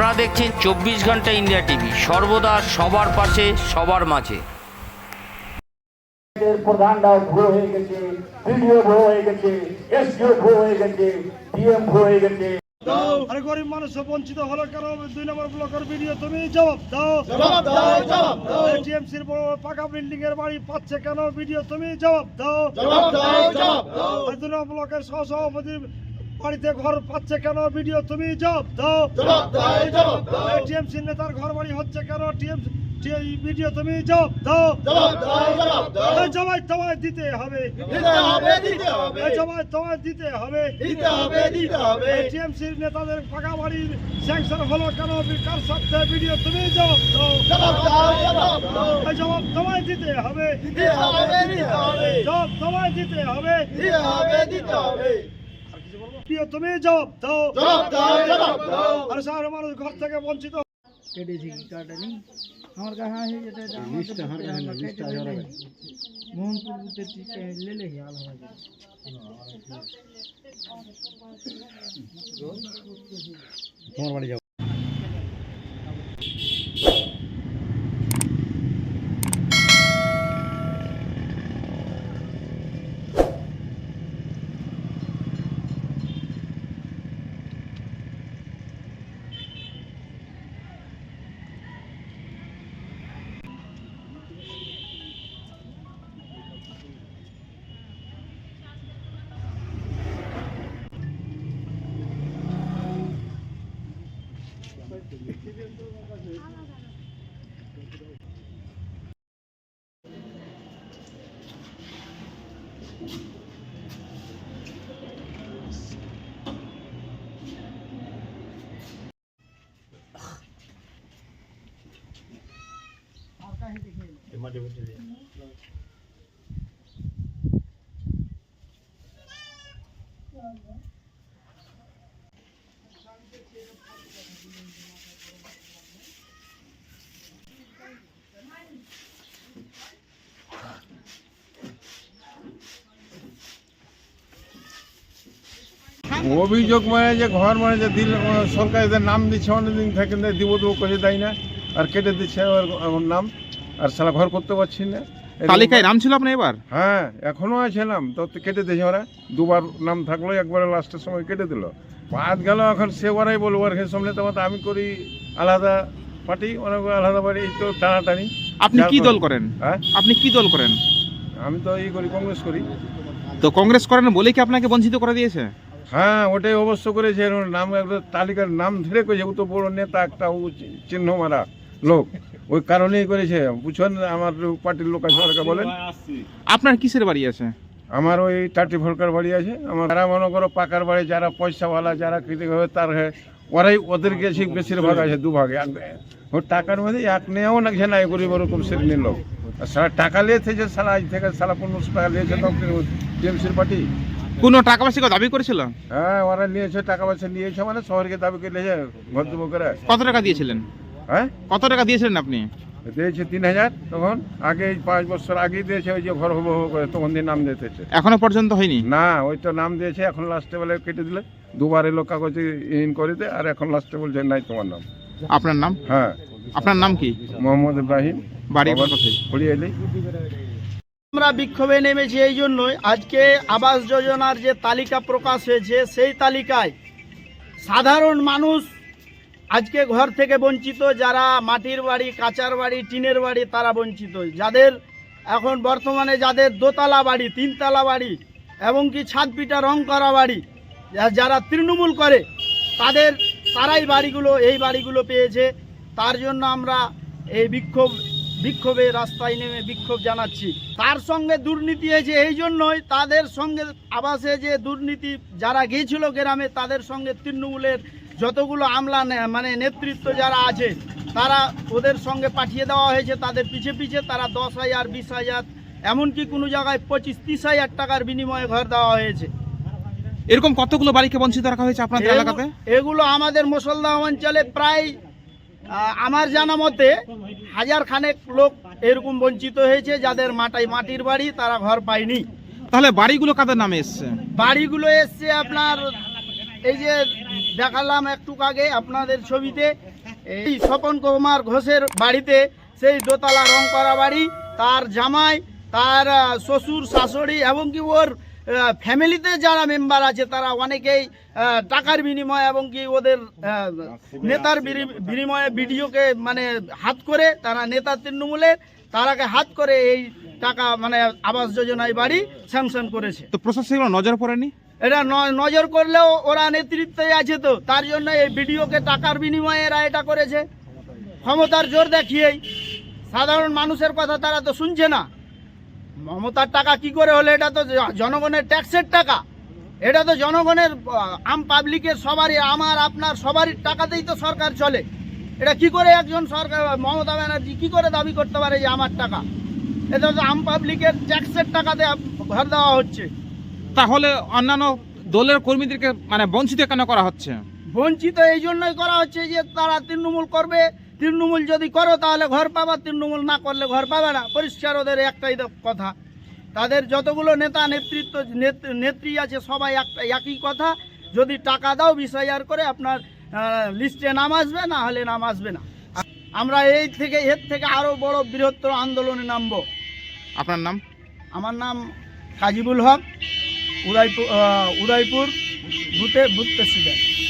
আপনারা দেখছেন চব্বিশ ঘণ্টা ইন্ডিয়া টিভি। সর্বদা সবার পাশে সবার মাঝে। এর প্রধানরাও ভুয়ো হয়ে গেছে ভিডিও ভুয়ো হয়ে গেছে এসডিও ভুয়ো হয়ে গেছে ডিএম ভুয়ো হয়ে গেছে। আরে গরিব মানুষ বঞ্চিত হলো কেন দুই নম্বর ব্লকের ভিডিও তুমি জবাব দাও। জবাব দাও জবাব দাও। টিএমসির বড় পাকা বিল্ডিং এর বাড়ি পাচ্ছে কেন? ভিডিও তুমি জবাব দাও। জবাব দাও জবাব দাও। দুই নম্বর ব্লকের সহসভাপতির বাড়িতে ঘর পাচ্ছে কেন? ভিডিও তুমি জব দাও। টিএমসি নেতার ঘর বাড়ি হচ্ছে কেন? টিএমসি ভিডিও তুমি জব দাও। জবাব দাও জবাব দাও। এই জবাব তোমায় দিতে হবে। দিতে হবে দিতে হবে। এই জবাব তোমায় দিতে হবে। টিএমসির নেতাদের পাকা বাড়ির স্যাংশন হলো কেন? কার সাথে ভিডিও তুমি জব দাও। জবাব দাও জবাব দাও। এই জবাব তোমায় দিতে হবে। দিতে হবে দিতে হবে। জবাব তোমায় দিতে হবে দিতে হবে। দিতে হবে প্রিয় তুমি জবাব দাও জবাব দাও জবাব দাও আর শহরের মানুষ ঘর থেকে বঞ্চিত কেটেছি কি কাটেনি আমার কাছে হ্যাঁ হয়ে যেতে লিস্টটা হার কাছে না লিস্টটা হার মোহনপুর বুতে টিকে ले ले हाल हो जाए মাটি বসে দিয়ে Yeah. অভিযোগ মানে যে ঘর মানে যে দিল সরকার এদের নাম দিচ্ছে অনেকদিন থেকে না, দিব দেবো করে দেয় না আর কেটে দিচ্ছে ওর ওর নাম আর সারা ঘর করতে পারছি না। তালিকায় নাম ছিল আপনার এবার? হ্যাঁ এখনও আছে নাম তো কেটে দিয়েছে ওরা। দুবার নাম থাকল একবারে লাস্টের সময় কেটে দিল। বাদ গেল এখন সে ওরাই বলব আর সামনে তো আমি করি আলাদা পার্টি অনেক আলাদা এই তো টানাটানি। আপনি কি দল করেন? হ্যাঁ? আপনি কি দল করেন? আমি তো এই করি কংগ্রেস করি। তো কংগ্রেস করেন বলেই কি আপনাকে বঞ্চিত করে দিয়েছে? হ্যাঁ ওটাই অবশ্য করেছে। নাম একটা তালিকার নাম ধরে করেছে ও তো বড় নেতা একটা ও চিহ্ন মারা লোক। ওই কারণেই করেছে। বুঝছেন আমার পার্টির লোক আছে বলেন। আপনার কিসের বাড়ি আছে? আমার ওই টাটি ভলকার বাড়ি আছে। আমার যারা মনে করো পাকার বাড়ি যারা পয়সাওয়ালা যারা কৃতি হবে তার হ্যাঁ ওরাই ওদের গেছে বেশিরভাগ আছে দুভাগে। এক- ও টাকার মধ্যে এক নেও না না এই গরিব ওরকম শ্রেণির লোক। আর সারা টাকা লিয়েছে সারা আজ থেকে সারা পনেরোশো টাকা লিয়েছে তো টিএমসির পার্টি? কোনো টাকা পয়সা কেউ দাবি করেছিল? হ্যাঁ ওরা নিয়েছে টাকা পয়সা নিয়েছে মানে শহরকে দাবি করে নিয়েছে দেবো করে। কত টাকা দিয়েছিলেন? হ্যাঁ? কত টাকা দিয়েছিলেন আপনি? দিয়েছে তিন হাজার তখন আগে পাঁচ বছর আগেই দিয়েছে ওই যে ঘর হব হব করে তখন দিয়ে নাম দিতেছে এখনও পর্যন্ত হয়নি? না ওই তো নাম দিয়েছে এখন লাস্টে বলে কেটে দিলে। দুবার এলো কাগজে ইন করে দে আর এখন লাস্টে বলছে নাই তোমার নাম। আপনার নাম? হ্যাঁ। আপনার নাম কি? মোহাম্মদ ইব্রাহিম। বাড়ি কোথায়? আমরা বিক্ষোভে নেমেছি এই জন্যই। আজকে আবাস যোজনার যে তালিকা প্রকাশ হয়েছে, সেই তালিকায় সাধারণ মানুষ আজকে ঘর থেকে বঞ্চিত, যারা মাটির বাড়ি, কাঁচার বাড়ি, টিনের বাড়ি, তারা বঞ্চিত। যাদের এখন বর্তমানে যাদের দোতলা বাড়ি, তিনতলা বাড়ি, এবং কি ছাদ পিটা রং করা বাড়ি যারা তৃণমূল করে, তাদের, তারাই বাড়িগুলো, এই বাড়িগুলো পেয়েছে। তার জন্য আমরা এই বিক্ষোভ বিক্ষোভে রাস্তায় নেমে বিক্ষোভ জানাচ্ছি। তার সঙ্গে দুর্নীতি হয়েছে এই জন্যই তাদের সঙ্গে আবাসে যে দুর্নীতি যারা গিয়েছিল গ্রামে তাদের সঙ্গে তৃণমূলের যতগুলো আমলা মানে নেতৃত্ব যারা আছে তারা ওদের সঙ্গে পাঠিয়ে দেওয়া হয়েছে। তাদের পিছে পিছে তারা দশ হাজার বিশ হাজার এমনকি কোনো জায়গায় পঁচিশ তিরিশ হাজার টাকার বিনিময়ে ঘর দেওয়া হয়েছে। এরকম কতগুলো বাড়িকে বঞ্চিত রাখা হয়েছে আপনাদের এলাকাতে? এগুলো আমাদের মুসলদা অঞ্চলে প্রায় আমার জানা মতে হাজার খানেক লোক এরকম বঞ্চিত হয়েছে যাদের মাটাই মাটির বাড়ি তারা ঘর পায়নি। তাহলে বাড়িগুলো কাদের নামে এসছে? বাড়িগুলো এসছে আপনার এই যে দেখালাম একটু আগে আপনাদের ছবিতে এই স্বপন কুমার ঘোষের বাড়িতে সেই দোতলা রং করা বাড়ি তার জামাই তার শ্বশুর শাশুড়ি এবং কি ওর ফ্যামিলিতে যারা মেম্বার আছে তারা অনেকেই টাকার বিনিময়ে এবং কি ওদের নেতার বিনিময়ে ভিডিওকে মানে হাত করে তারা নেতা তৃণমূলের তারাকে হাত করে এই টাকা মানে আবাস যোজনায় বাড়ি স্যাংশন করেছে। তো প্রশাসন নজর পড়েনি? এটা নজর করলেও ওরা নেতৃত্বে আছে তো তার জন্য এই ভিডিওকে টাকার বিনিময়ে এরা এটা করেছে। ক্ষমতার জোর দেখিয়েই। সাধারণ মানুষের কথা তারা তো শুনছে না। মমতার টাকা কি করে হলো? এটা তো জনগণের ট্যাক্সের টাকা। এটা তো জনগণের আম পাবলিকের সবারই আমার আপনার সবারই টাকাতেই তো সরকার চলে। এটা কি করে একজন সরকার মমতা ব্যানার্জি কি করে দাবি করতে পারে যে আমার টাকা? এটা তো আম পাবলিকের ট্যাক্সের টাকাতে ঘর দেওয়া হচ্ছে। তাহলে অন্যান্য দলের কর্মীদেরকে মানে বঞ্চিত কেন করা হচ্ছে? বঞ্চিত এই জন্যই করা হচ্ছে যে তারা তৃণমূল করবে তৃণমূল যদি করো তাহলে ঘর পাবা। তৃণমূল না করলে ঘর পাবে না। পরিষ্কার ওদের একটাই কথা। তাদের যতগুলো নেতা নেতৃত্ব নেত- নেত্রী আছে সবাই একটা একই কথা। যদি টাকা দাও হাজার করে আপনার লিস্টে নাম আসবে না হলে নাম আসবে না। আমরা এই থেকে এর থেকে আরও বড় বৃহত্তর আন্দোলনে নামবো। আপনার নাম? আমার নাম কাজিবুল হক উদয়পুর উদয়পুর বুথে বুথ প্রেসিডেন্ট।